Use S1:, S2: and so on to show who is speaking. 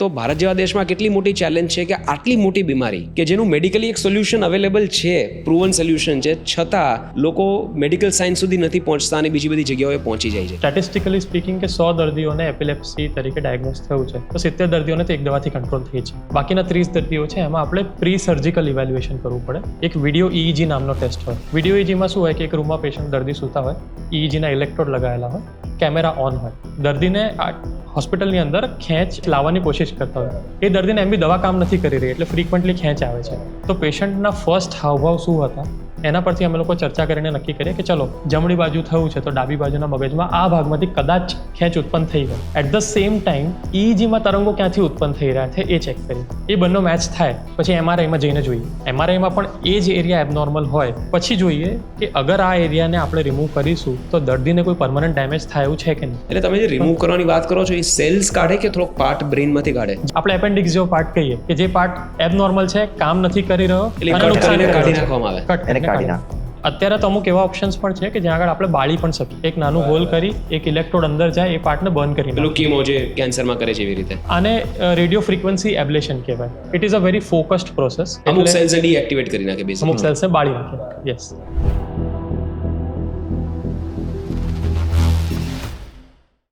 S1: તો ભારત જેવા દેશમાં કેટલી મોટી ચેલેન્જ છે કે આટલી મોટી બીમારી કે જેનું મેડિકલી એક સોલ્યુશન અવેલેબલ છે પ્રુવન સોલ્યુશન છે, છતાં લોકો મેડિકલ સાયન્સ સુધી નથી પહોંચતા અને બીજી બધી જગ્યાઓએ પહોંચી જાય છે.
S2: સ્ટેટિસ્ટિકલી સ્પીકિંગ કે સો દર્દીઓને એપિલેપ્સી તરીકે ડાયગ્નોસ થયું છે. તો સિત્તેર દર્દીઓને તો એક દવાથી કંટ્રોલ થઈ છે. બાકીના ત્રીસ દર્દીઓ છે, એમાં આપણે પ્રી સર્જિકલ ઇવેલ્યુએશન કરવું પડે. એક વીડિયો ઇઈજી નામનો ટેસ્ટ હોય. વીડિયો ઈજીમાં શું હોય કે એક રૂમમાં પેશન્ટ દર્દી સૂતા હોય. ઇઈજીના ઇલેક્ટ્રોડ લગાવેલા હોય. કેમેરા ઓન હોય. દર્દીને હોસ્પિટલની અંદર ખેંચ લાવવાની કોશિશ કરતા હોય. એ દર્દીને એમ બી દવા કામ નથી કરી રહી, એટલે ફ્રિકવન્ટલી ખેંચ આવે છે. તો પેશન્ટના ફર્સ્ટ હાવભાવ શું હતા? એના પરથી અમે લોકો ચર્ચા કરીને નક્કી કરીએ કે ચલો જમણી બાજુ થયું છે તો ડાબી બાજુના મગજમાં આ ભાગમાંથી કદાચ ખેંચ ઉત્પન્ન થઈ ગયો એટ ધ સેમ ટાઈમ ઈજીમાં તરંગો ક્યાંથી ઉત્પન્ન થઈ રહ્યા છે એ ચેક કરીએ. એ બંને મેચ થાય પછી એમઆરઆઈમાં જઈને જોઈએ. એમઆરઆઈમાં પણ એ જ એરિયા એબનોર્મલ હોય. પછી જોઈએ કે અગર આ એરિયાને આપણે રિમૂવ કરીશું તો દર્દીને કોઈ પરમનન્ટ ડેમેજ થાય એવું છે કે નહીં?
S1: એટલે તમે જે રિમૂવ કરવાની વાત કરો છો એ સેલ્સ કાઢે કે થોડોક પાર્ટ બ્રેનમાંથી કાઢે?
S2: આપણે એપેન્ડિક્સ જેવો પાર્ટ કહીએ કે જે પાર્ટ એબનોર્મલ છે કામ નથી કરી રહ્યો
S1: એટલે કટ કરીને કાઢી નાખવામાં આવે.
S3: કાઢી
S2: નાખો. અત્યારે તો અમુક એવા ઓપ્શન્સ પણ છે કે જ્યાં આગળ આપણે બાળી પણ શકીએ. એક નાનું હોલ કરી એક ઇલેક્ટ્રોડ અંદર જાય એ પાર્ટને બર્ન કરી.
S1: પેલું કીમો જે કેન્સરમાં કરે છે એવી રીતે.
S2: આને રેડિયો ફ્રીક્વન્સી એબ્લેશન કહેવાય. It is a very focused process
S1: અમુક સેલ્સ ડીએક્ટિવેટ કરી નાખે
S2: અમુક સેલ્સને બાળી નાખે. યસ